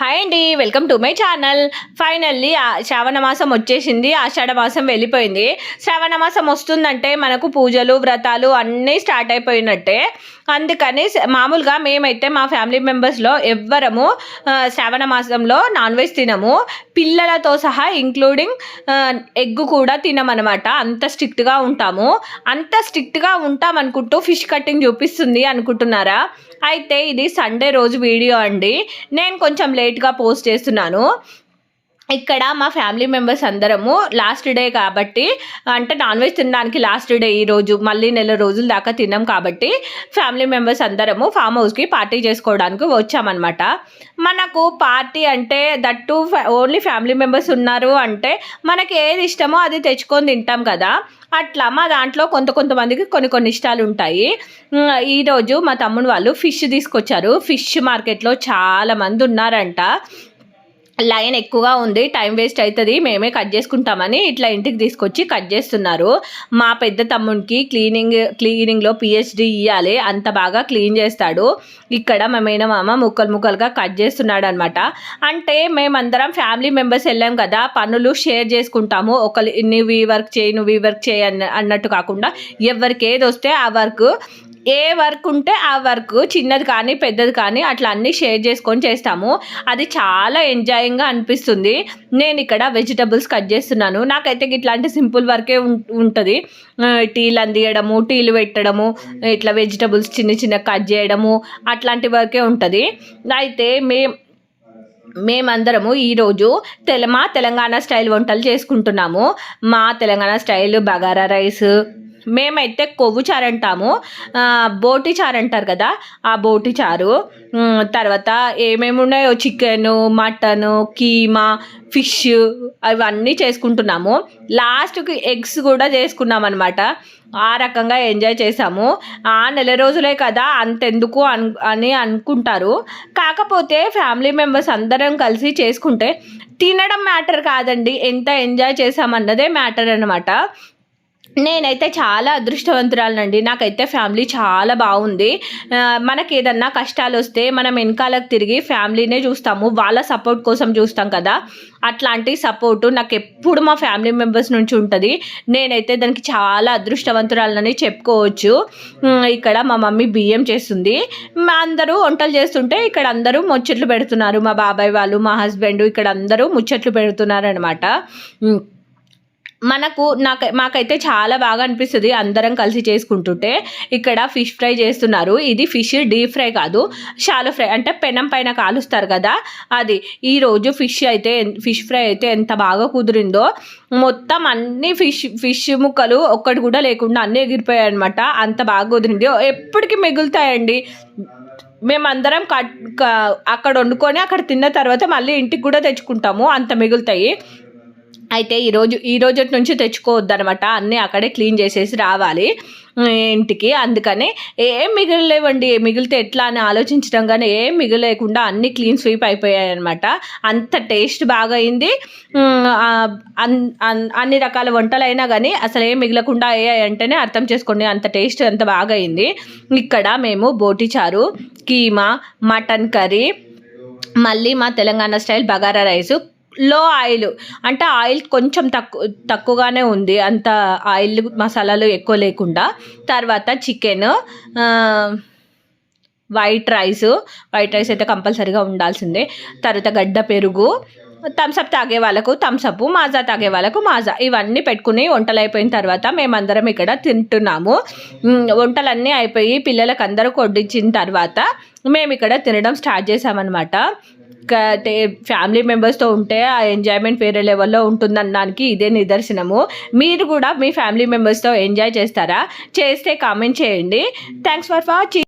Hi అండి welcome to my channel finally Shravana మాసం వచ్చేసింది ఆషాఢ మాసం వెళ్ళిపోయింది. శ్రావణ మాసం వస్తుందంటే మనకు పూజలు వ్రతాలు అన్నీ స్టార్ట్ అయిపోయినట్టే. అందుకని మామూలుగా మేమైతే మా ఫ్యామిలీ మెంబర్స్లో ఎవ్వరము శ్రావణ మాసంలో నాన్ వెజ్ తినము. పిల్లలతో సహా ఇంక్లూడింగ్ ఎగ్ కూడా తినమనమాట అంత స్ట్రిక్ట్గా ఉంటాము. అంత స్ట్రిక్ట్గా ఉంటామనుకుంటూ ఫిష్ కటింగ్ చూపిస్తుంది అనుకుంటున్నారా? అయితే ఇది సండే రోజు వీడియో అండి. నేను కొంచెం లేట్గా పోస్ట్ చేస్తున్నాను. ఇక్కడ మా ఫ్యామిలీ మెంబర్స్ అందరము లాస్ట్ డే కాబట్టి అంటే నాన్ వెజ్ తినడానికి లాస్ట్ డే ఈరోజు మళ్ళీ నెల రోజుల దాకా తిన్నాం కాబట్టి ఫ్యామిలీ మెంబర్స్ అందరము ఫామ్ హౌస్కి పార్టీ చేసుకోవడానికి వచ్చామన్నమాట. మనకు పార్టీ అంటే దట్టు ఓన్లీ ఫ్యామిలీ మెంబర్స్ ఉన్నారు అంటే మనకి ఏది ఇష్టమో అది తెచ్చుకొని తింటాం కదా. అట్లా మా దాంట్లో కొంత కొంతమందికి కొన్ని కొన్ని ఇష్టాలు ఉంటాయి. ఈరోజు మా తమ్ముడు వాళ్ళు ఫిష్ తీసుకొచ్చారు. ఫిష్ మార్కెట్లో చాలామంది ఉన్నారంట. లైన్ ఎక్కువగా ఉంది టైం వేస్ట్ అవుతుంది మేమే కట్ చేసుకుంటామని ఇట్లా ఇంటికి తీసుకొచ్చి కట్ చేస్తున్నారు. మా పెద్ద తమ్ముడికి క్లీనింగ్ క్లీనింగ్లో పిహెచ్డి ఇవ్వాలి అంత బాగా క్లీన్ చేస్తాడు. ఇక్కడ మా మేనమామ ముక్కలు ముక్కలుగా కట్ చేస్తున్నాడు అనమాట అంటే మేమందరం ఫ్యామిలీ మెంబర్స్ వెళ్ళాం కదా పనులు షేర్ చేసుకుంటాము. ఒకరు నువ్వు ఈ వర్క్ చేయి నువ్వు ఈ వర్క్ చేయి అన్నట్టు కాకుండా ఎవరికి ఏది వస్తే ఆ వర్క్ ఏ వర్క్ ఉంటే ఆ వర్క్ చిన్నది కానీ పెద్దది కానీ అట్లా అన్నీ షేర్ చేసుకొని చేస్తాము. అది చాలా ఎంజాయింగ్గా అనిపిస్తుంది. నేను ఇక్కడ వెజిటబుల్స్ కట్ చేస్తున్నాను. నాకైతే ఇట్లాంటి సింపుల్ వర్కే ఉంటుంది. టీలు అందియడము టీలు పెట్టడము ఇట్లా వెజిటబుల్స్ చిన్న చిన్న కట్ చేయడము అట్లాంటి వర్కే ఉంటుంది. అయితే మే మేమందరము ఈరోజు తెల మా తెలంగాణ స్టైల్ వంటలు చేసుకుంటున్నాము. మా తెలంగాణ స్టైల్ బగారా రైస్ మేమైతే కొవ్వు చారు అంటాము బోటి చారు అంటారు కదా ఆ బోటి చారు. తర్వాత ఏమేమి ఉన్నాయో చికెను మటను కీమా ఫిష్ అవన్నీ చేసుకుంటున్నాము. లాస్ట్కి ఎగ్స్ కూడా చేసుకున్నాం అనమాట ఆ రకంగా ఎంజాయ్ చేసాము ఆ నెల రోజులే కదా అంతెందుకు అన్ అని అనుకుంటారు. కాకపోతే ఫ్యామిలీ మెంబర్స్ అందరం కలిసి చేసుకుంటే తినడం మ్యాటర్ కాదండి. ఎంత ఎంజాయ్ చేసామన్నదే మ్యాటర్ అనమాట నేనైతే చాలా అదృష్టవంతురాలనండి. నాకైతే ఫ్యామిలీ చాలా బాగుంది. మనకి ఏదన్నా కష్టాలు వస్తే మనం వెనకాలకు తిరిగి ఫ్యామిలీనే చూస్తాము. వాళ్ళ సపోర్ట్ కోసం చూస్తాం కదా. అట్లాంటి సపోర్టు నాకు ఎప్పుడు మా ఫ్యామిలీ మెంబర్స్ నుంచి ఉంటుంది. నేనైతే దానికి చాలా అదృష్టవంతురాలని చెప్పుకోవచ్చు. ఇక్కడ మా మమ్మీ బియ్యం చేస్తుంది. మా అందరూ వంటలు చేస్తుంటే ఇక్కడ అందరూ ముచ్చట్లు పెడుతున్నారు. మా బాబాయ్ వాళ్ళు మా హస్బెండ్ ఇక్కడ అందరూ ముచ్చట్లు పెడుతున్నారు అనమాట మనకు నాకు మాకైతే చాలా బాగా అనిపిస్తుంది అందరం కలిసి చేసుకుంటుంటే. ఇక్కడ ఫిష్ ఫ్రై చేస్తున్నారు. ఇది ఫిష్ డీప్ ఫ్రై కాదు. షాలో ఫ్రై అంటే పెనం పైన కాలుస్తారు కదా. అది ఈరోజు ఫిష్ అయితే ఫిష్ ఫ్రై అయితే ఎంత బాగా కుదిరిందో. మొత్తం అన్ని ఫిష్ ఫిష్ ముక్కలు ఒక్కటి కూడా లేకుండా అన్నీ ఎగిరిపోయాయి అనమాట అంత బాగా కుదిరింది. ఎప్పటికీ మిగులుతాయండి. మేమందరం కట్ అక్కడ వండుకొని అక్కడ తిన్న తర్వాత మళ్ళీ ఇంటికి కూడా తెచ్చుకుంటాము. అంత మిగులుతాయి. అయితే ఈరోజు ఈ రోజు నుంచి తెచ్చుకోవద్దు అనమాట అన్నీ అక్కడే క్లీన్ చేసేసి రావాలి ఇంటికి. అందుకని ఏం మిగిలిలేవండి మిగిలితే ఎట్లా అని ఆలోచించడం కానీ ఏం మిగిలేకుండా అన్ని క్లీన్ స్వీప్ అయిపోయాయి అనమాట అంత టేస్ట్ బాగా అయింది అన్- అన్- అన్ని రకాల వంటలు అయినా కానీ అసలు ఏం మిగలకుండా అయ్యాయి అంటేనే అర్థం చేసుకోండి అంత టేస్ట్ అంత బాగా అయింది ఇక్కడ మేము బోటి చారు కీమా మటన్ కర్రీ మళ్ళీ మా తెలంగాణ స్టైల్ బగారా రైసు లో ఆయిల్ అంటే ఆయిల్ కొంచెం తక్కువ తక్కువగానే ఉంది. అంత ఆయిల్ మసాలాలు ఎక్కువ లేకుండా. తర్వాత chicken white rice white rice అయితే కంపల్సరీగా ఉండాల్సిందే. తర్వాత గడ్డ పెరుగు థమ్సప్ తాగే వాళ్ళకు థమ్సప్ మాజా తాగే వాళ్ళకు మాజా. ఇవన్నీ పెట్టుకుని వంటలు అయిపోయిన తర్వాత మేమందరం ఇక్కడ తింటున్నాము. వంటలన్నీ అయిపోయి పిల్లలకు అందరూ కొట్టించిన తర్వాత మేము ఇక్కడ తినడం స్టార్ట్ చేసామన్నమాట ఫ్యామిలీ మెంబర్స్తో ఉంటే ఆ ఎంజాయ్మెంట్ వేరే లెవెల్లో ఉంటుందనడానికి ఇదే నిదర్శనము. మీరు కూడా మీ ఫ్యామిలీ మెంబర్స్తో ఎంజాయ్ చేస్తారా? చేస్తే కామెంట్ చేయండి. Thanks for watching.